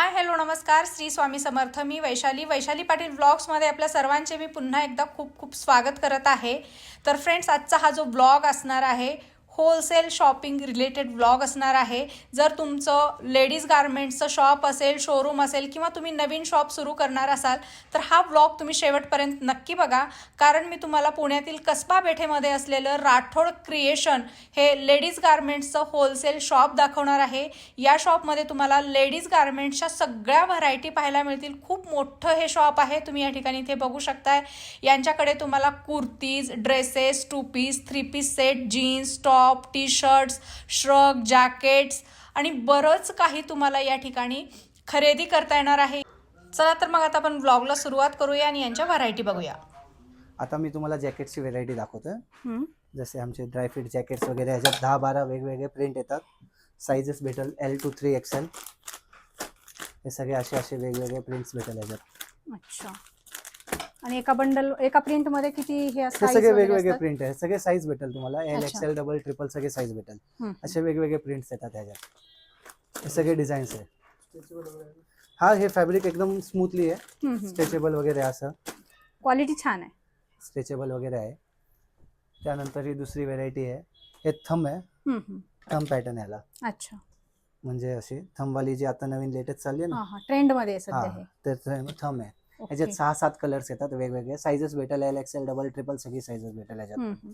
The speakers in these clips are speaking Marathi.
हाय हॅलो नमस्कार. श्री स्वामी समर्थ. मी वैशाली. वैशाली पाटील ब्लॉग्समध्ये आपल्या सर्वांचे मी पुन्हा एकदा खूप खूप स्वागत करत आहे. तर फ्रेंड्स आजचा हा जो ब्लॉग असणार आहे होलसेल शॉपिंग रिलेटेड ब्लॉग असणार आहे. जर तुमचं लेडीज गार्मेंट्सचं शॉप असेल शोरूम असेल किंवा तुम्ही नवीन शॉप सुरू करणार असाल तर हा ब्लॉग तुम्ही शेवटपर्यंत नक्की बघा. कारण मी तुम्हाला पुण्यातील कसबा पेठेमध्ये असलेलं राठोड क्रिएशन हे लेडीज गार्मेंट्सचं होलसेल शॉप दाखवणार आहे. या शॉपमध्ये तुम्हाला लेडीज गार्मेंट्सच्या सगळ्या व्हरायटी पाहायला मिळतील. खूप मोठं हे शॉप आहे. तुम्ही या ठिकाणी इथे बघू शकताय. यांच्याकडे तुम्हाला kurtis dresses two piece three piece set jeans top T shirts shrug jackets आणि बरंच काही तुम्हाला या ठिकाणी खरेदी करता येणार आहे. चला तर मग आता आपण ब्लॉगला सुरुवात करूया आणि यांच्या व्हरायटी बघूया. आता मी तुम्हाला जॅकेटची व्हेरायटी दाखवतोय. जसे आमचे ड्रायफिट जॅकेट्स वगैरे ह्याच्यात दहा बारा वेगवेगळे प्रिंट येतात. साईजेस भेटेल एल टू थ्री एक्सेल हे सगळे असे असे वेगवेगळे प्रिंट्स भेटेल ह्याच्यात अच्छा. आणि एका बंडल एका प्रिंटमध्ये किती हे हे सगळे वेगवेगळे? प्रिंट आहे सगळे साईज भेटेल तुम्हाला. एल. एक्सेल डबल ट्रिपल सगळे साईज भेटेल. असे वेगवेगळे प्रिंट्स येतात ह्याच्यात. हे सगळे डिझाईन्स आहे हा हे फॅब्रिक एकदम स्मूथली आहे. स्ट्रेचेबल वगैरे असं. क्वालिटी छान आहे. स्ट्रेचेबल वगैरे आहे. त्यानंतर ही दुसरी व्हेरायटी आहे. हे थंब आहे. थंब पॅटर्न याला. अच्छा. म्हणजे अशी थंबवाली जी आता नवीन लेटेस्ट चालली आहे ना? ट्रेंडमध्ये तर थंब आहे. ओके. ह्याच्यात सहा सात कलर्स येतात वेगवेगळे. साईजेस भेटेल एल एक्सेल डबल ट्रिपल सगळी साईजेस भेटेल हम्म.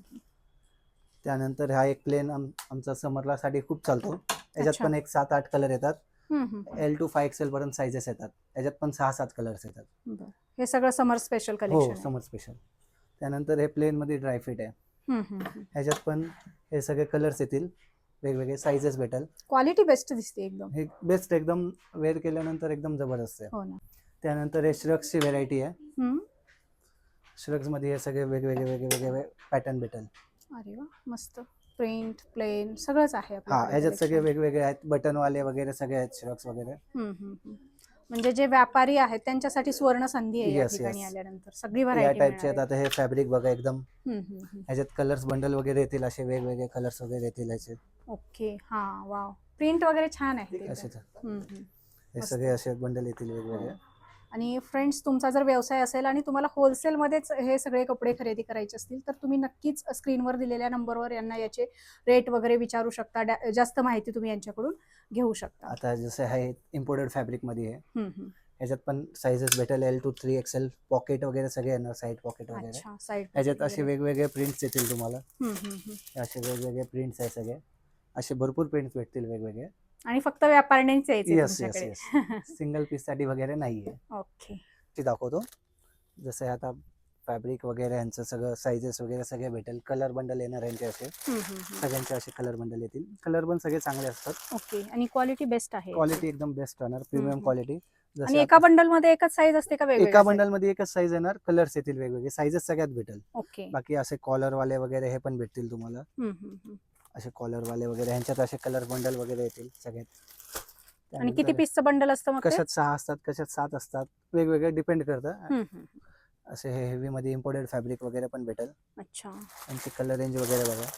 त्यानंतर हा एक प्लेन आमचा समरला साठी खूप चालतो. याच्यात. पण एक सात आठ कलर येतात. एल टू फाय एक्सेल पर्यंत साईजेस येतात. याच्यात पण सहा सात कलर्स येतात. हे सगळं समर स्पेशल हो कलेक्शन समर स्पेशल त्यानंतर हे प्लेन मध्ये ड्रायफिट आहे. ह्याच्यात पण हे सगळे कलर्स येतील. वेगवेगळे साईजेस भेटेल. क्वालिटी बेस्ट दिसते एकदम. हे बेस्ट एकदम वेअर केल्यानंतर एकदम जबरदस्त आहे. हो ना. त्यानंतर हे श्रग्सची व्हेरायटी आहे हम्म. श्रग्समध्ये हे सगळे वेगवेगळे वेगवेगळे पॅटर्न भेटेल अरे वा मस्त प्रिंट प्लेन सगळंच आहे हा आपल्याकडे ह्याच्यात सगळे collection. वेगवेगळे आहेत बटनवाले वगैरे सगळे आहेत श्रग्स वगैरे हम्म, हम्म, हम्म. म्हणजे जे व्यापारी आहेत त्यांच्यासाठी सुवर्ण संधी आहे या Yes, ठिकाणी yes. आल्यानंतर सगळी या व्हरायटी टाईपचे आहेत आता हे फॅब्रिक बघा एकदम हम्म, हम्म, हम्म. ह्याच्यात कलर्स बंडल वगैरे येतील असे वेगवेगळे कलर्स वगैरे येतील ह्याचे ओके हा वाव प्रिंट वगैरे छान आहे असे. हम्म, हम्म. हे मस्त. सगळे असे बंडल येतील वेगवेगळे आणि फ्रेंड्स तुमचा जर व्यवसाय असेल आणि तुम्हाला होलसेलमध्येच हे सगळे कपडे खरेदी करायचे असतील तर तुम्ही नक्कीच स्क्रीनवर दिलेल्या नंबरवर यांना याचे रेट वगैरे विचारू शकता. जास्त माहिती तुम्ही यांच्याकडून घेऊ शकता. आता जसे आहे इम्पोर्टेड फॅब्रिकमध्ये आहे. ह्याच्यात पण साईजेस भेटेल L two three XL pocket वगैरे सगळे येणार साईड पॉकेट वगैरे. ह्याच्यात असे वेगवेगळे प्रिंट्स येतील तुम्हाला. हे असे वेगवेगळे प्रिंट्स आहे सगळे. असे भरपूर प्रिंट्स भेटतील वेगवेगळे. आणि फक्त व्यापाऱ्यांनीच येस येस तुमच्याकडे. येस सिंगल पीससाठी वगैरे नाहीये. ओके ती दाखवतो. जसं आता फॅब्रिक वगैरे यांचं सगळं साईजेस वगैरे सगळे भेटेल. कलर बंडल येणार यांचे असे. हम्म, हम्म, हम्म. सगळ्यांचे असे कलर बंडल येतील. कलर पण सगळे चांगले असतात. ओके आणि क्वालिटी बेस्ट आहे. क्वालिटी एकदम बेस्ट राहणार. Premium hmm. क्वालिटी आणि एका बंडलमध्ये एकच साईज असते का एका बंडलमध्ये एकच साईज येणार. कलर्स येतील वेगवेगळे. साईजेस सगळ्यात भेटेल. ओके बाकी असे कॉलर वाले वगैरे हे पण भेटतील तुम्हाला. हम्म, हम्म, हम्म. असे कॉलर वाले वगैरे ह्यांच्यात असे कलर बंडल वगैरे येतील सगळ्यात आणि किती पीसचं बंडल असतं मग? कशात सहा असतात कशात सात असतात वेगवेगळे डिपेंड करतं. असे हे हेवी मध्ये इम्पोर्टेड फॅब्रिक वगैरे पण भेटेल अच्छा त्यांची कलर रेंज वगैरे बघा.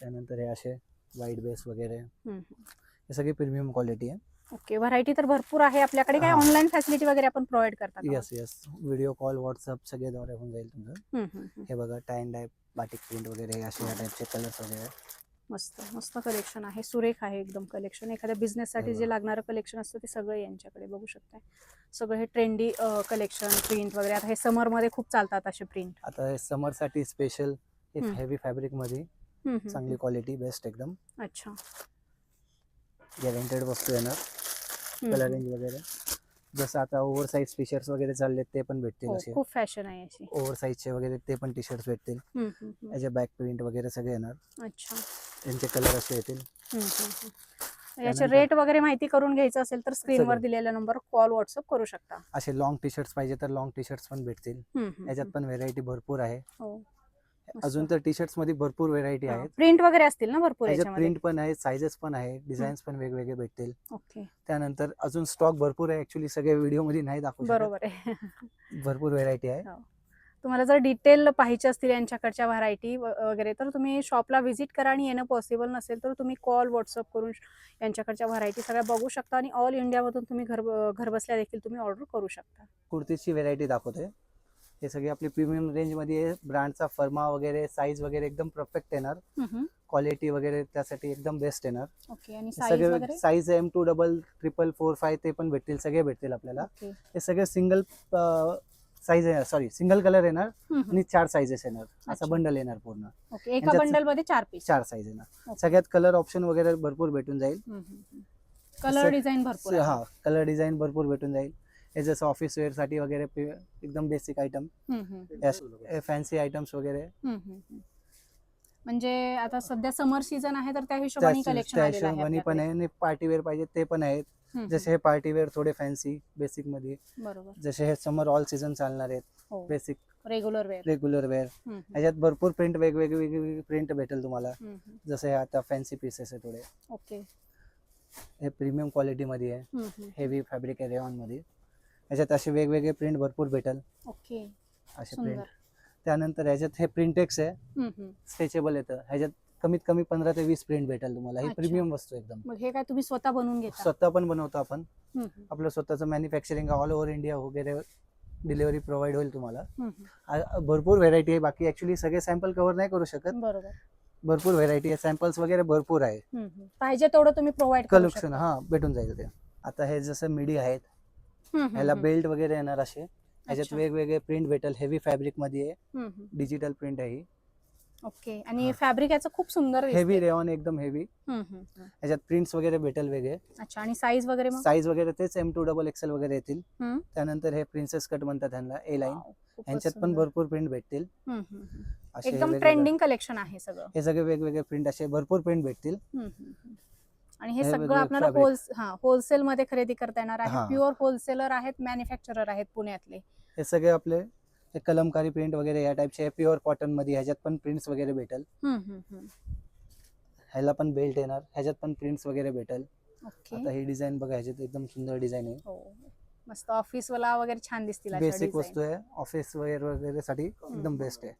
त्यानंतर हे असे व्हाईट बेस वगैरे. हे सगळी प्रीमियम क्वालिटी आहे ओके व्हरायटी तर भरपूर आहे आपल्याकडे. काय. ऑनलाईन फॅसिलिटी वगैरे आपण प्रोव्हाइड करतात? Yes yes video call WhatsApp सगळेद्वारे होऊन जाईल तुमचं. हे बघा टाईन टाईप बाटिक प्रिंट वगैरे असे टाईपचे कलर्स वगैरे. मस्त मस्त कलेक्शन आहे. सुरेख आहे एकदम कलेक्शन एखाद्या बिझनेस साठी हे जे. लागणारं कलेक्शन असतं ते सगळं यांच्याकडे बघू शकताय. सगळं हे ट्रेंडी कलेक्शन प्रिंट वगैरे. आता हे समरमध्ये खूप चालतात असे प्रिंट आता हे समरसाठी स्पेशल. हेवी फॅब्रिकमध्ये चांगली क्वालिटी बेस्ट एकदम. अच्छा. गॅरंटेड वस्तू येणार. हम्म, कलर हम्म. रेंज वगैरे. जसं आता ओव्हर साईज टी शर्ट्स वगैरे चालले ते पण भेटतील हो, असे. खूप फॅशन आहे अशी. ओव्हर साईजचे वगैरे ते पण टी शर्ट्स भेटतील. याचे बॅक प्रिंट वगैरे सगळे येणार. अच्छा. त्यांचे कलर असे येतील. याचे रेट वगैरे माहिती करून घ्यायचं असेल तर स्क्रीनवर सगळं. दिलेल्या नंबर कॉल व्हॉट्सअप करू शकता. असे लॉंग टी शर्ट्स पाहिजे तर लॉंग टी शर्ट्स पण भेटतील. याच्यात पण व्हेरायटी भरपूर आहे. हो. अजून तर टी शर्ट्समध्ये भरपूर व्हेरायटी आहेत. प्रिंट वगैरे असतील ना भरपूर प्रिंट पण आहे साईजेस पण आहे डिझाईन्स पण वेगवेगळे भेटतील. त्यानंतर अजून स्टॉक भरपूर आहे ऍक्च्युली सगळे व्हिडिओमध्ये नाही दाखवू बरोबर आहे. भरपूर व्हेरायटी आहे. हो. तुम्हाला जर डिटेल पाहिजे असतील यांच्याकडच्या व्हरायटी वगैरे तर तुम्ही शॉपला व्हिजिट करा आणि येणं पॉसिबल नसेल तर तुम्ही कॉल व्हॉट्सअप करून यांच्याकडच्या व्हरायटी सगळ्या बघू शकता आणि ऑल इंडियामधून तुम्ही घर घरबसल्या देखील तुम्ही ऑर्डर करू शकता. कुर्तीची व्हेरायटी दाखवतोय हे सगळे आपली प्रीमियम रेंजमध्ये आहे ब्रँडचा फर्मा वगैरे साईज वगैरे एकदम परफेक्ट येणार. क्वालिटी वगैरे त्यासाठी एकदम बेस्ट येणार. सगळे size M two double triple four five ते पण भेटतील सगळे भेटतील आपल्याला. हे सगळे सिंगल साईज येणार सॉरी सिंगल कलर येणार आणि चार साईजेस येणार. असा. बंडल येणार पूर्ण. एका बंडलमध्ये चार पीस चार साईज येणार. सगळ्यात कलर ऑप्शन वगैरे भरपूर भेटून जाईल. कलर डिझाईन भरपूर. हा कलर डिझाईन भरपूर भेटून जाईल. हे जसं ऑफिस वेअरसाठी वगैरे एकदम बेसिक आयटम. फॅन्सी आयटम्स वगैरे. म्हणजे आता सध्या समर सीझन आहे तर त्या हिशोबाने कलेक्शन पण आहे आणि पार्टी वेअर पाहिजे ते पण आहेत. जसे हे पार्टी वेअर थोडे फॅन्सी बेसिकमध्ये. जसे हे समर ऑल सीझन चालणार आहेत. Basic regular wear regular wear ह्याच्यात भरपूर प्रिंट वेगवेगळी प्रिंट भेटेल तुम्हाला. जसे हे आता फॅन्सी पीसेस आहे थोडे. ओके हे प्रीमियम क्वालिटी मध्ये आहे. हेवी फॅब्रिक आहे रेऑनमध्ये. ह्याच्यात असे वेगवेगळे प्रिंट भरपूर भेटेल. ओके. असे सुंदर. प्रिंट त्यानंतर ह्याच्यात हे प्रिंटेक्स आहे. हम्म, हम्म. स्ट्रेचेबल येतं. ह्याच्यात कमीत कमी पंधरा ते वीस प्रिंट भेटेल तुम्हाला. ही अच्छा. प्रीमियम वस्तू एकदम. मग हे काय तुम्ही स्वतः बनवून घेता? स्वतः पण बनवतो आपण. हम्म, हम्म. आपलं स्वतःचं मॅन्युफॅक्चरिंग ऑल ओव्हर इंडिया वगैरे डिलिव्हरी प्रोव्हाइड होईल तुम्हाला. हम्म, हम्म. आ- भरपूर व्हेरायटी आहे. बाकी ऍक्च्युली सगळे सॅम्पल कव्हर नाही करू शकत. बरोबर. भरपूर व्हेरायटी आहे. सॅम्पल्स वगैरे भरपूर आहे. हम्म, हम्म. पाहिजे तेवढं तुम्ही प्रोव्हाइड कलेक्शन. हा भेटून जाईल ते. आता हे जसं मिडी आहेत ह्याला. बेल्ट वगैरे येणार असे ह्याच्यात. वेगवेगळे प्रिंट भेटेल हेवी फॅब्रिकमध्ये. डिजिटल प्रिंट आहे ही ओके आणि. फॅब्रिक याचं खूप सुंदर. हेवी रेऑन एकदम हेवी. ह्याच्यात प्रिंट्स वगैरे भेटेल वेगळे अच्छा आणि साईज वगैरे साईज वगैरे तेच एम टू डबल एक्सेल वगैरे येतील. त्यानंतर हे प्रिन्सेस कट म्हणतात ह्यांना ए लाईन ह्यांच्यात पण. भरपूर प्रिंट भेटतील एकदम ट्रेंडिंग कलेक्शन आहे सगळं हे सगळे वेगवेगळे प्रिंट असे भरपूर प्रिंट भेटतील. आणि हे सगळं आपल्याला हा होलसेल मध्ये खरेदी करता येणार आहे. प्युअर होलसेलर आहेत मॅन्युफॅक्चरर आहेत पुण्यातले. हे सगळे आपले हे कलमकारी प्रिंट वगैरे या टाईपचे प्युअर कॉटनमध्ये ह्याच्यात पण प्रिंट्स वगैरे भेटेल. ह्याला पण बेल्ट येणार. ह्याच्यात पण प्रिंट्स वगैरे भेटेल. ओके आता ही डिझाईन बघा ह्याच्यात एकदम सुंदर डिझाईन आहे. हो. मस्त ऑफिस वाला वगैरे छान दिसतील बेसिक. वस्तू आहे. ऑफिस वगैरे वगैरे साठी एकदम. बेस्ट आहे.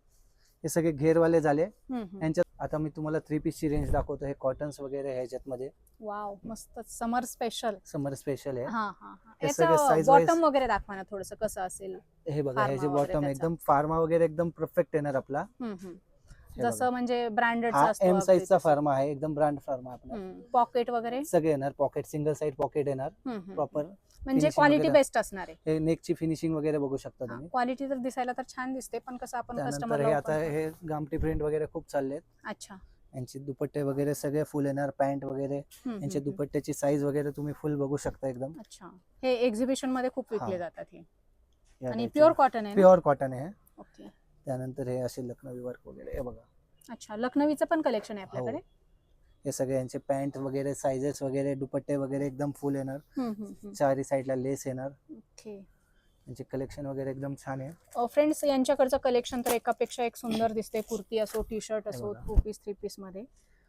हे सगळे घेरवाले झाले. यांच्यात आता मी तुम्हाला थ्री पीसची रेंज दाखवतो. हे कॉटन्स वगैरे ह्याच्यात मध्ये वाव मस्त. समर स्पेशल समर स्पेशल आहे. हा हा हा. हे बॉटम वगैरे दाखवा ना थोडस कसं असेल. हे बघा ह्याचे बॉटम. एकदम फार्मा वगैरे एकदम परफेक्ट येणार आपला. जसं. म्हणजे ब्रँडेड एम साईजचा फार्मा आहे एकदम ब्रँड फार्मा आपला. पॉकेट वगैरे? सगळे येणार पॉकेट सिंगल साईड पॉकेट येणार. प्रॉपर. म्हणजे क्वालिटी. बेस्ट असणार आहे. हे नेकची फिनिशिंग वगैरे बघू शकता तुम्ही. क्वालिटी तर दिसायला तर छान दिसते पण कसं आपण कस्टमर हे आता हे गामठी प्रिंट वगैरे खूप चाललेत. अच्छा. यांचे दुपट्टे वगैरे सगळे फुल येणार पॅन्ट वगैरे. हम्म, यांचे हम्म, हम्म. दुपट्ट्याची साईज वगैरे तुम्ही फुल बघू शकता एकदम. अच्छा. हे एक्झिबिशनमध्ये खूप विकले. जातात हे. आणि प्युअर कॉटन आहे? प्युअर कॉटन आहे. ओके त्यानंतर हे असे लखनवी वर्क वगैरे हे बघा. अच्छा लखनवीचं पण कलेक्शन आहे हो. आपल्याकडे? हे सगळे यांचे पॅन्ट वगैरे साईजेस वगैरे दुपट्टे वगैरे एकदम फुल येणार. हम्म, हम्म, हम्म. चारी साईडला लेस येणार. ओके यांचे कलेक्शन वगैरे एकदम छान आहे. फ्रेंड्स यांच्याकडचं कलेक्शन तर एकापेक्षा एक सुंदर दिसते. कुर्ती असो टी शर्ट असो बघा. टू पीस थ्री पीसमध्ये.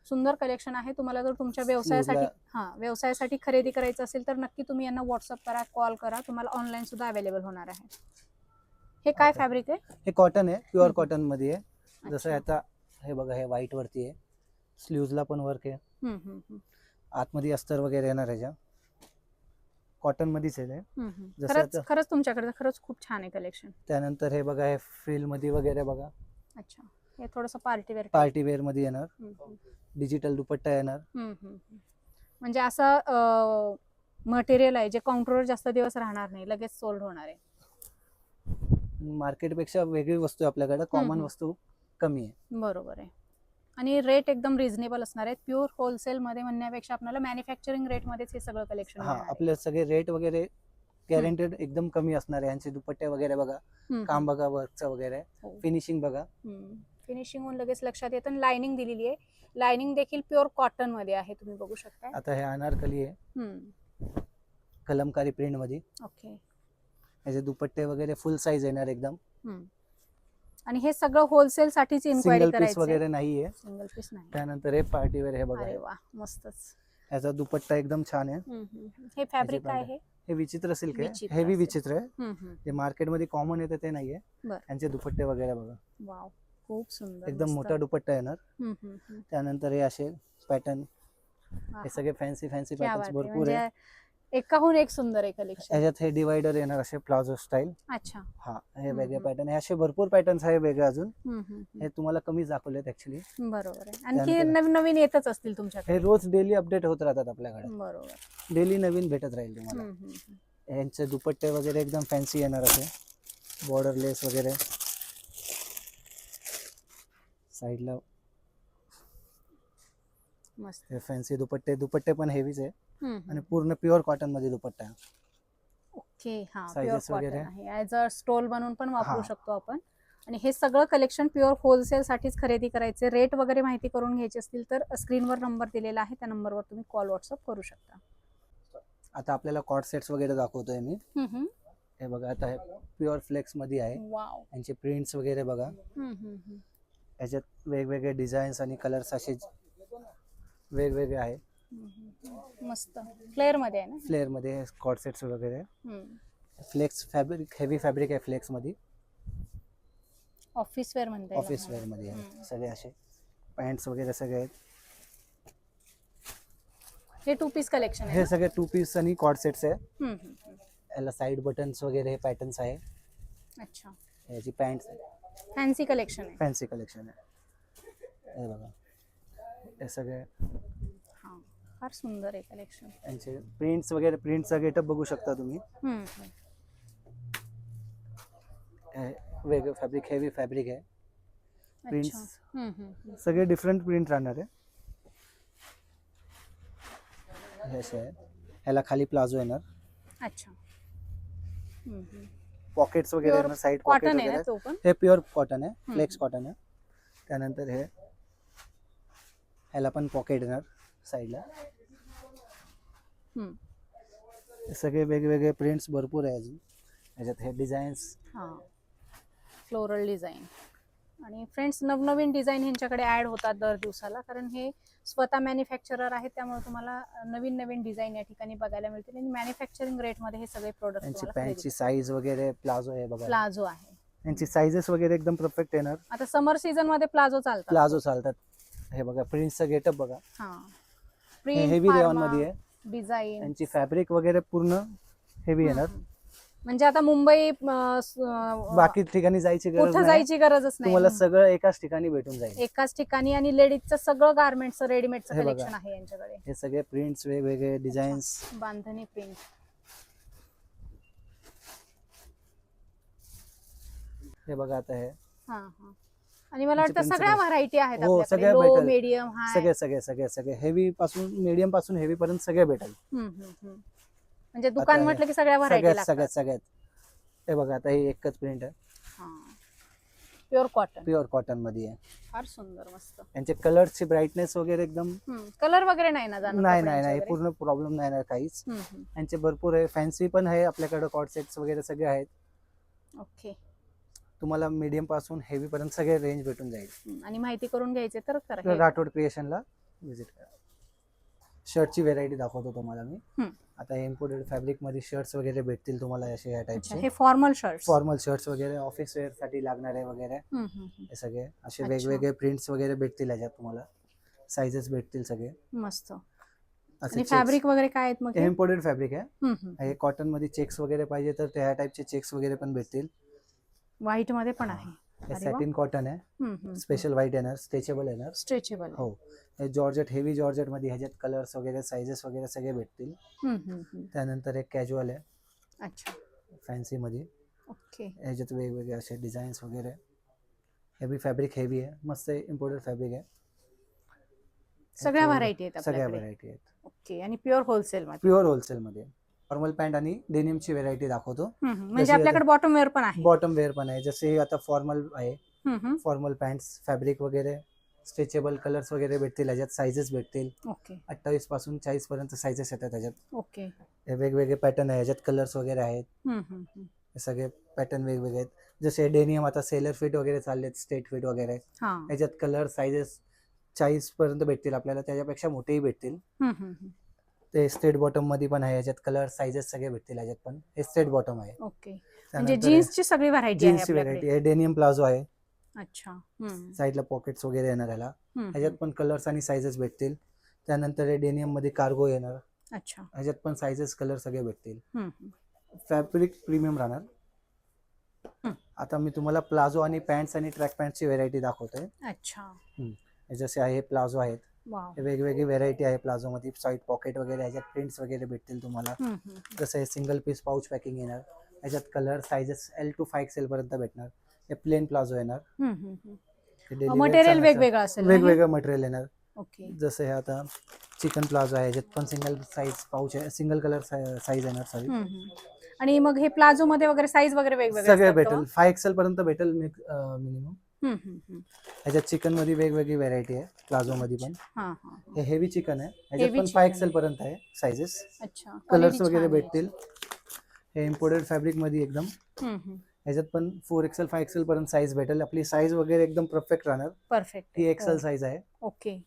सुंदर कलेक्शन आहे. तुम्हाला जर तुमच्या व्यवसायासाठी हा व्यवसायासाठी खरेदी करायचं असेल तर नक्की तुम्ही यांना व्हॉट्सअप करा कॉल करा. तुम्हाला ऑनलाईन सुद्धा अवेलेबल होणार आहे. हे काय. फॅब्रिक आहे? हे कॉटन आहे प्युअर. कॉटनमध्ये आहे. जसं. आता हे बघा हे व्हाईट वरती आहे. स्लीव्हजला पण वर्क आहे. हम्म, हम्म, हम्म. आतमध्ये अस्तर वगैरे येणार ह्याच्या कॉटन मध्येच आहे ते. हम्म, हम्म. जसं खरंच आता- खरंच तुमच्याकडे खरंच खूप छान आहे कलेक्शन त्यानंतर हे बघा हे फ्रिलमध्ये वगैरे बघा. अच्छा. हे थोडंसं पार्टी वेअर पार्टी वेअरमध्ये येणार. डिजिटल दुपट्टा येणार. म्हणजे असं मटेरियल आहे जे काउंटरवर जास्त दिवस राहणार नाही लगेच सोल्ड होणार आहे. मार्केटपेक्षा वेगळी वस्तू आहे आपल्याकडे. कॉमन. वस्तू कमी आहे. बरोबर आहे. आणि रेट एकदम रिझनेबल असणार आहेत. प्युअर होलसेल मध्ये म्हणण्यापेक्षा आपल्याला मॅन्युफॅक्चरिंग रेट मध्येच हे सगळं कलेक्शन हा आपले सगळे रेट वगैरे गॅरंटेड एकदम कमी असणार आहे. यांचे दुपट्टे वगैरे बघा काम बघा वर्कचं वगैरे. हो. फिनिशिंग बघा. फिनिशिंग होऊन लगेच लक्षात येतं. लाइनिंग दिलेली आहे. लाइनिंग देखील प्युअर कॉटनमध्ये आहे. तुम्ही बघू शकता. आता हे अनारकली आहे. कलमकारी प्रिंटमध्ये ओके याचे दुपट्टे वगैरे फुल साईज येणार एकदम आणि हे सगळं होलसेल साठीच इन्क्वायरी सिंगल पीस वगैरे नाहीये सिंगल पीस नाही त्यानंतर हे पार्टी वेअर हे बघा वा मस्तच याचा दुपट्टा एकदम छान आहे हम्म, हम्म, हम्म. हे फॅब्रिक काय. आहे हे विचित्र सिल्क आहे विचित्र हेवी silk. विचित्र आहे हम्म, हम्म. जे मार्केटमध्ये कॉमन येतं ते नाहीये बर. यांचे दुपट्टे वगैरे बघा वाव खूप सुंदर एकदम मस्त. मोठा दुपट्टा येणार हम्म, हम्म, हम्म. त्यानंतर हे असे पॅटर्न आहा. हे सगळे फॅन्सी फॅन्सी क्या पॅटर्न आहे. भरपूर आहे म्हणजे एकाहून एक सुंदर आहे कलेक्शन याच्यात हे डिवायडर येणार असे प्लाझो स्टाईल अच्छा. हा हे वेगळे हम्म. पॅटर्न हे असे भरपूर पॅटर्न्स आहे वेगळे अजून. हम्म, हम्म, हम्म. हे तुम्हाला कमीच दाखवलेत ऍक्च्युली बरोबर आहे. आणखी त्यानंतर- नवीन नवीन येतच असतील तुमच्याकडे. हे रोज डेली अपडेट होत राहतात आपल्याकडे. बरोबर. डेली नवीन भेटत राहील तुम्हाला. हम्म, हम्म, हम्म. यांचे दुपट्टे वगैरे एकदम फॅन्सी येणार असे. बॉर्डर लेस वगैरे साईडला मस्त. हे फॅन्सी दुपट्टे दुपट्टे पण हेवीच आहे. आणि पूर्ण प्युअर कॉटनमध्ये दुपट्टा. आहे ओके हा Sizes प्युअर कॉटन वगैरे? आहे. ऍज अ स्टोल बनवून पण वापरू हा. शकतो आपण. आणि हे सगळं कलेक्शन प्युअर होलसेल साठीच खरेदी करायचे. रेट वगैरे माहिती करून घ्यायची असतील तर स्क्रीनवर नंबर दिलेला आहे. त्या नंबरवर तुम्ही कॉल व्हॉट्सअप करू शकता. आता आपल्याला कॉट सेट्स वगैरे दाखवतोय मी. हम्म, हे बघा आता हे प्युअर फ्लेक्समध्ये आहे. हम्म. वाव यांचे प्रिंट्स वगैरे बघा. हम्म, हम्म, हम्म. याच्यात वेगवेगळे डिझाईन्स आणि कलर्स असे वेगवेगळे आहे. मस्त. फ्लेअरमध्ये आहे ना? फ्लेअरमध्ये कॉट सेट्स वगैरे. फ्लेक्स फॅब्रिक हेवी फॅब्रिक आहे फ्लेक्समध्ये ऑफिस वेअर म्हणता ऑफिस. वेअरमध्ये आहे. सगळे असे. पॅन्ट्स वगैरे सगळे आहेत. हे टू पीस कलेक्शन आहे हे? सगळे टू पीस आणि कॉट सेट्स आहे. याला साईड बटन्स वगैरे हे पॅटर्न्स आहे. अच्छा. याची पॅन्ट फॅन्सी कलेक्शन आहे. फॅन्सी कलेक्शन आहे. हे बघा. हे सगळे हा फार सुंदर आहे कलेक्शन यांचे प्रिंट्स वगैरे प्रिंटचा गेटअप बघू शकता तुम्ही. हे वेगळं फॅब्रिक हेवी फॅब्रिक आहे. अच्छा. Prints. हम्म, हम्म, हम्म. सगळे डिफरंट प्रिंट राहणार आहे. हे असे आहे. ह्याला खाली प्लाझो येणार. अच्छा. हम्म, हम्म. पॉकेट्स वगैरे Pure येणार साईड पॉकेट आहे ना वगैरे. तो पण? हे प्युअर कॉटन आहे. फ्लेक्स कॉटन आहे. त्यानंतर हे ह्याला पण पॉकेट येणार साईडला हम्म. हे सगळे वेगवेगळे प्रिंट्स भरपूर आहे अजून. ह्याच्यात हे डिझाईन्स हा. फ्लोरल डिझाईन आणि फ्रेंड्स नवनवीन डिझाईन ह्यांच्याकडे ऍड होतात दर दिवसाला कारण हे स्वतः मॅन्युफॅक्चरर आहेत त्यामुळे तुम्हाला नवीन नवीन डिझाईन या ठिकाणी बघायला मिळतील. आणि मॅन्युफॅक्चरिंग रेटमध्ये हे सगळे प्रोडक्ट पॅन्टची साईज वगैरे प्लाझो आहे बघा. प्लाझो आहे. यांची साईजेस वगैरे एकदम परफेक्ट येणार. आता समर सीझनमध्ये प्लाझो चालतात. प्लाझो चालतात. हे बघा प्रिंट्सचं गेटअप बघा. हा. हेवी रेऑनमध्ये आहे. डिझाईन. यांची फॅब्रिक वगैरे पूर्ण हेवी येणार. म्हणजे आता मुंबई बाकी ठिकाणी जायची गरज कुठं जायची गरजच तुम्हाला नाही सगळं एकाच ठिकाणी भेटून जाईल. एकाच ठिकाणी आणि लेडीजचं सगळं गार्मेंटचं रेडीमेडचं बघा. कलेक्शन आहे यांच्याकडे. हे सगळे प्रिंट्स वेगवेगळे डिझाईन्स बांधणी प्रिंट हे बघा आता हे. हा हा. आणि मला वाटतं त्यांचे सगळ्या. व्हरायटी आहेत हो, सगळ्या लो भेटेल. मीडियम हाय सगळे सगळे सगळे सगळे. हेवी पासून मीडियमपासून हेवी पर्यंत सगळे भेटेल. म्हणजे दुकान म्हटलं की सगळ्या व्हरायटी सगळ्यात लागतात. सगळ्यात सगळ्यात. हे बघा आता हे एकच प्रिंट आहे. प्युअर कॉटन प्युअर कॉटनमध्ये आहे. फार सुंदर मस्त. यांचे कलरची ब्राईटनेस वगैरे एकदम कलर वगैरे नाही ना जाणवत नाही नाही नाही? पूर्ण प्रॉब्लेम नाही ना काहीच. हम्म, हम्म. यांचे भरपूर आहे. फॅन्सी पण आहे आपल्याकडे. कॉट सेट्स वगैरे सगळे आहेत. ओके तुम्हाला मीडियमपासून हेवी पर्यंत सगळे रेंज भेटून जाईल. आणि माहिती करून घ्यायचे तर करा. राठोड क्रिएशनला व्हिजिट करा. शर्टची व्हेरायटी दाखवतो तुम्हाला मी. हम्म. आता इम्पोर्टेड फॅब्रिकमध्ये शर्ट्स वगैरे भेटतील तुम्हाला असे या अच्छा हे फॉर्मल शर्ट फॉर्मल शर्ट्स वगैरे ऑफिस वेअरसाठी लागणारे वगैरे. हे सगळे असे अच्छा. वेगवेगळे प्रिंट्स वगैरे भेटतील याच्यात तुम्हाला. साईजेस भेटतील सगळे. मस्त. आणि फॅब्रिक वगैरे काय आहेत मग इम्पोर्टेड फॅब्रिक आहे. हे कॉटनमध्ये चेक्स वगैरे पाहिजे तर त्या टाईपचे चेक्स वगैरे पण भेटतील. व्हाईटमध्ये पण आहे. हे अरे वा. सॅटिन कॉटन आहे. स्पेशल व्हाईट येणार स्ट्रेचेबल येणार स्ट्रेचेबल हो. हे जॉर्जेट हेवी जॉर्जेटमध्ये ह्याच्यात कलर्स वगैरे साईजेस वगैरे सगळे भेटतील. त्यानंतर एक कॅज्युअल आहे. अच्छा. फॅन्सी मध्ये ओके. ह्याच्यात वेगवेगळे असे डिझाईन्स वगैरे. हेवी फॅब्रिक हेवी आहे. मस्त इम्पोर्टेड फॅब्रिक आहे. सगळ्या व्हरायटी आहेत सगळ्या आपल्याकडे. व्हरायटी आहेत. ओके. आणि प्युअर होलसेल मध्ये? प्युअर होलसेल मध्ये. फॉर्मल पॅन्ट आणि डेनिमची व्हेरायटी दाखवतो. म्हणजे आपल्याकडे बॉटम वेअर पण आहे. बॉटम वेअर पण आहे. जसे आता फॉर्मल आहे. फॉर्मल पॅन्ट्स फॅब्रिक वगैरे स्ट्रेचेबल कलर्स वगैरे भेटतील. याच्यात साईजेस भेटतील. अठ्ठावीसपासून चाळीस पर्यंत साईजेस येतात त्याच्यात ओके हे वेगवेगळे पॅटर्न आहे. याच्यात कलर्स वगैरे आहेत. हे सगळे पॅटर्न वेगवेगळे आहेत. जसे डेनियम आता सेलर फिट वगैरे चाललेत स्टेट फिट वगैरे. याच्यात कलर साईजेस चाळीस पर्यंत भेटतील आपल्याला. त्याच्यापेक्षा मोठेही भेटतील. ते स्ट्रेट बॉटममध्ये पण आहे याच्यात कलर साईजेस सगळे भेटतील याच्यात पण. हे स्ट्रेट बॉटम आहे. ओके म्हणजे जीन्सची सगळी व्हरायटी जीन्सची व्हेरायटी आहे. डेनियम प्लाझो आहे. अच्छा. साईडला पॉकेट्स वगैरे येणार याला. ह्याच्यात पण कलर्स आणि साईजेस भेटतील. त्यानंतर हे डेनियममध्ये कार्गो येणार. अच्छा. ह्याच्यात पण साईजेस कलर सगळे भेटतील. फॅब्रिक प्रीमियम राहणार. हं. आता मी तुम्हाला प्लाझो आणि पॅन्ट्स आणि ट्रॅक पॅन्टची व्हेरायटी दाखवतोय. अच्छा. जसे आहे प्लाझो आहेत. वेगवेगळी व्हेरायटी आहे प्लाझो मध्ये साईड पॉकेट वगैरे ह्याच्यात प्रिंट्स वगैरे भेटतील तुम्हाला. जसं हे सिंगल पीस पाऊच पॅकिंग येणार ह्याच्यात colour sizes L two five XL पर्यंत भेटणार हे प्लेन प्लाझो येणार. हे मटेरियल वेगवेगळं असेल? वेगवेगळं मटेरियल येणार ओके जसं हे आता चिकन प्लाझो आहे ह्याच्यात पण सिंगल साईज पाऊच आहे सिंगल कलर साईज येणार सॉरी. आणि मग हे प्लाझो मध्ये वगैरे साईज वगैरे वेगवेगळे सगळे? भेटेल फाय एक्सेल पर्यंत भेटेल मिनिमम. ह्याच्यात चिकनमध्ये वेगवेगळी व्हेरायटी आहे प्लाझो मध्ये पण हा, हा, हा. हे हेवी चिकन आहे ह्याच्यात पण फाय एक्सेल. पर्यंत आहे अच्छा कलर्स वगैरे. भेटतील हे इम्पोर्टेड फॅब्रिकमध्ये एकदम. ह्याच्यात पण फोर एक्सेल फाय एक्सेल पर्यंत साईज भेटेल आपली साईज वगैरे एकदम परफेक्ट राहणार परफेक्ट ही एक्सेल साईज आहे ओके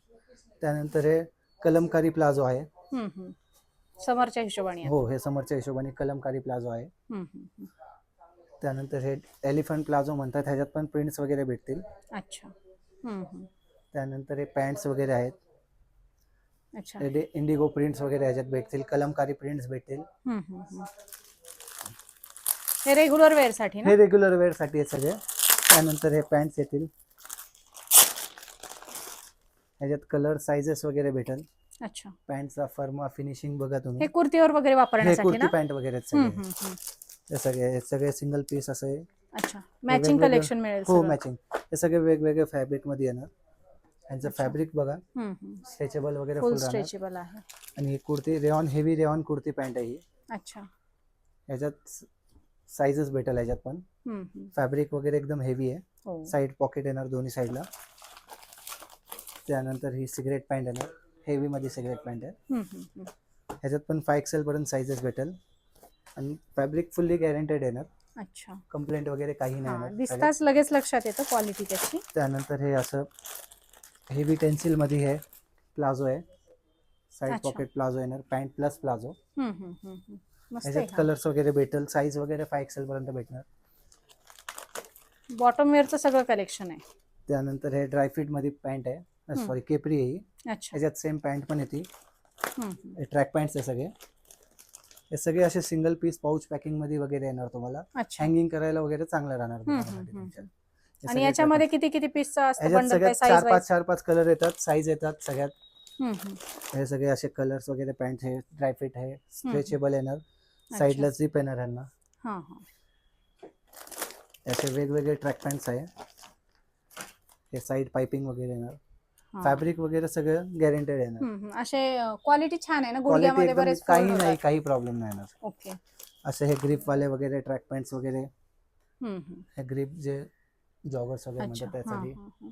त्यानंतर हे कलमकारी प्लाझो आहे. समरच्या हिशोबाने. हो हे समरच्या हिशोबाने कलमकारी प्लाझो आहे. त्यानंतर हे एलिफंट प्लाझो म्हणतात ह्याच्यात पण प्रिंट्स वगैरे भेटतील. अच्छा. त्यानंतर हे पॅन्ट्स वगैरे आहेत. अच्छा. हे इंडिगो प्रिंट्स वगैरे ह्याच्यात भेटतील कलमकारी प्रिंट्स भेटतील. हे रेग्युलर वेअरसाठी हे रेग्युलर वेअरसाठी आहे सगळे. त्यानंतर हे पॅन्ट्स येतील. ह्याच्यात कलर साईजेस वगैरे भेटेल. अच्छा. पॅन्टचा फर्मा फिनिशिंग बघा हे तुम्ही कुर्तीवर वगैरे हे वापरण्यासाठी कुर्ती पॅन्ट वगैरे हे सगळे हे सगळे सिंगल पीस असे अच्छा. मॅचिंग वेगवेगळं- कलेक्शन मिळेल हो सगळं. मॅचिंग हे सगळे वेगवेगळे फॅब्रिकमध्ये येणार. यांचं अच्छा. फॅब्रिक बघा. हम्म, हम्म. स्ट्रेचेबल वगैरे फुल फुल राहणार. स्ट्रेचेबल आहे. आणि ही kurti rayon heavy rayon kurti pant आहे ही. अच्छा. ह्याच्यात साईजेस भेटेल ह्याच्यात पण. हम्म, हम्म. फॅब्रिक वगैरे एकदम हेवी आहे. हो. साईड पॉकेट येणार दोन्ही साईडला त्यानंतर ही सिगरेट पॅन्ट येणार. हेवी मध्ये सिगरेट पॅन्ट आहे. हम्म, हम्म, हम्म. ह्याच्यात पण फाय एक्सेल पर्यंत साईजेस भेटेल. आणि फॅब्रिक फुल्ली गॅरंटेड येणार. अच्छा. कंप्लेंट वगैरे काही नाही हा येणार. दिसताच लगेच लक्षात येतं क्वालिटी त्याची. त्यानंतर हे असं हेवी टेन्सिलमध्ये आहे प्लाझो आहे. साईड. पॉकेट प्लाझो येणार. Pant plus palazzo. ह्याच्यात कलर्स वगैरे भेटेल. साईज वगैरे फाय एक्सेल पर्यंत भेटणार. बॉटम वेअरचं सगळं कलेक्शन आहे. त्यानंतर हे ड्रायफिटमध्ये पॅन्ट आहे. सॉरी केपरी आहे ही. ह्याच्यात सेम पॅन्ट पण येते. हे ट्रॅक पॅन्ट्स आहे सगळे. हे सगळे असे सिंगल पीस पाऊच पॅकिंगमध्ये वगैरे येणार तुम्हाला. हँगिंग करायला वगैरे चांगलं राहणार. हे आणि याच्यामध्ये किती किती साईज चार पाच चार पाच कलर येतात साईज येतात सगळ्यात. हे सगळे असे कलर्स वगैरे पॅन्ट आहे ड्रायफिट आहे स्ट्रेचेबल येणार. साईडला झिप येणार ह्यांना. हा हा. असे वेगवेगळे ट्रॅक पॅन्ट्स आहे. हे साईड पायपिंग वगैरे येणार. हा. फॅब्रिक वगैरे सगळं गॅरंटेड येणार हम्म, हम्म. असे क्वालिटी छान आहे ना क्वालिटी गुडघ्यामध्ये एकदम बरेच काही नाही होतात. काही प्रॉब्लेम नाही येणार ओके. असे हे ग्रीप वाले वगैरे ट्रॅक पॅन्ट्स वगैरे. हम्म, हम्म. हे ग्रीप जे जॉगर्स वगैरे अच्छा. म्हणतात हा, त्यासाठी. हा, हा.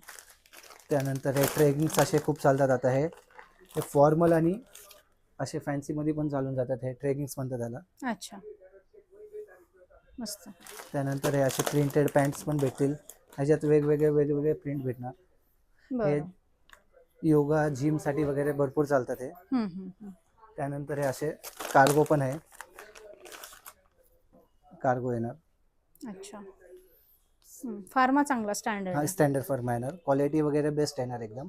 त्यानंतर हे ट्रेकिंग्स असे खूप चालतात आता हे. हे फॉर्मल आणि असे फॅन्सी मध्ये पण चालून जातात हे ट्रेकिंग्स म्हणतात त्याला. अच्छा. मस्त. त्यानंतर हे असे प्रिंटेड पॅन्ट्स पण भेटतील. ह्याच्यात वेगवेगळे वेगवेगळे प्रिंट भेटणार. हे बरं. योगा जिमसाठी वगैरे भरपूर चालतात हे. त्यानंतर हे असे कार्गो पण आहे. कार्गो येणार. अच्छा. फार्मा चांगला स्टँडर्ड हा स्टँडर्ड फर्मा येणार. क्वालिटी वगैरे बेस्ट येणार एकदम.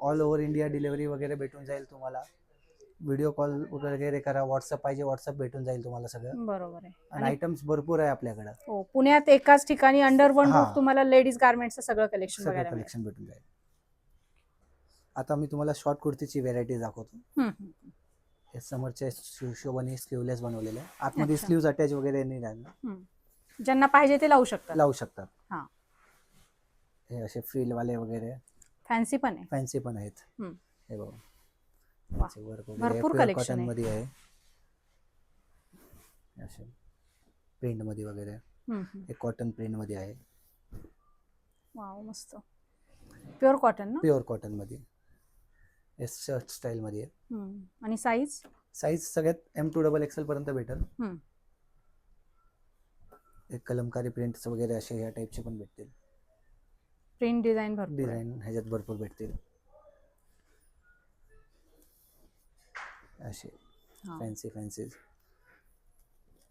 ऑल ओव्हर इंडिया डिलिव्हरी वगैरे भेटून जाईल तुम्हाला. व्हिडिओ कॉल वगैरे करा व्हॉट्सअप पाहिजे व्हॉट्सअप भेटून जाईल तुम्हाला सगळं. बरोबर आहे. आणि आयटम्स भरपूर आहे आपल्याकडं. हो पुण्यात एकाच ठिकाणी अंडर वन तुम्हाला लेडीज गार्मेंटचं सगळं कलेक्शन कलेक्शन भेटून जाईल. आता मी तुम्हाला शॉर्ट कुर्तीची व्हेरायटी दाखवतो. हे समोरच्या हिशोबाने स्लीवलेस बनवलेले आहे. आतमध्ये. स्लीव्ज अटॅच वगैरे नाही राहणार. ज्यांना पाहिजे ते लावू शकतात. लावू शकतात. हा. असे फ्रील वाले वगैरे फॅन्सी पण आहे. फॅन्सी पण आहेत. हे बघा. भरपूर. मध्ये आहे. हे असे प्रिंटमध्ये वगैरे. हे कॉटन प्रिंटमध्ये आहे. वाव मस्त. प्युअर कॉटन ना? प्युअर कॉटनमध्ये. हे शर्ट स्टाईल मध्ये. आणि साईज साईज सगळ्यात एम टू डबल एक्सेल पर्यंत भेटेल. हे. कलमकारी प्रिंट्स वगैरे असे या टाईपचे पण भेटतील. प्रिंट डिझाईन भरपूर. डिझाईन ह्याच्यात भरपूर भेटतील. असे. फॅन्सी फॅन्सी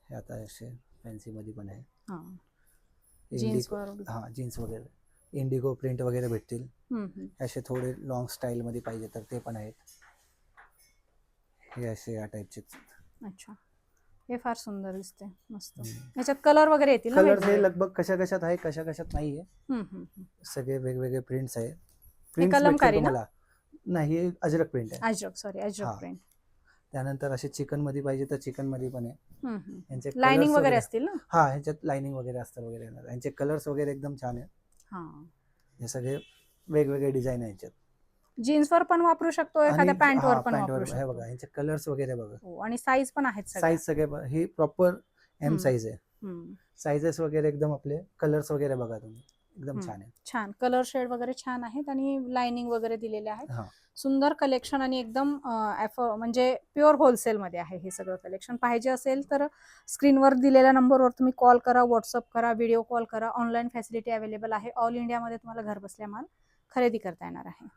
हे आता असे फॅन्सी मध्ये पण आहे. हा. जीन्सवर हा जीन्स वगैरे. इंडिगो प्रिंट वगैरे भेटतील. हम्म, हम्म. असे थोडे लॉंग स्टाईल मध्ये पाहिजे तर ते पण आहेत. हे असे या टाईपचे अच्छा. हे फार सुंदर दिसते. मस्त. हम्म. याच्यात कलर वगैरे येतील ना कलर हे? लगभग कशा कशात आहे कशा कशात नाही आहे हम्म, हम्म, हम्म. सगळे वेगवेगळे प्रिंट्स आहे. Prints कलमकारी ना? तुम्हाला. नाही हे अजरक प्रिंट आहे. अजरक सॉरी अजरक हा. प्रिंट त्यानंतर असे चिकनमध्ये पाहिजे तर चिकनमध्ये पण आहे. यांचे लाइनिंग वगैरे असतील ना? हा ह्याच्यात लाइनिंग वगैरे असतं वगैरे येणार. यांचे कलर्स वगैरे एकदम छान आहे हा. सगळे वेगवेगळे डिझाईन आहे याच्यात. जीन्सवर पण वापरू शकतो एखाद्या पॅन्टवर हा, पण वापरू वर. हे बघा शकतो यांचे कलर्स वगैरे बघा. हो आणि साईज पण आहेत. साईज सगळे ही प्रॉपर एम. साईज आहे. साईजेस वगैरे एकदम आपले कलर्स वगैरे बघा तुम्ही. एकदम. छान आहे. छान. कलर शेड वगैरे छान आहेत आणि लाइनिंग वगैरे दिलेले आहेत. हा. सुंदर कलेक्शन आणि एकदम म्हणजे प्युअर होलसेल मध्ये आहे हे सगळं कलेक्शन पाहिजे असेल तर स्क्रीनवर दिलेल्या नंबरवर तुम्ही कॉल करा व्हॉट्सअप करा व्हिडिओ कॉल करा. ऑनलाईन फॅसिलिटी अवेलेबल आहे. ऑल इंडियामध्ये तुम्हाला घर बसल्या माल खरेदी करता येणार आहे.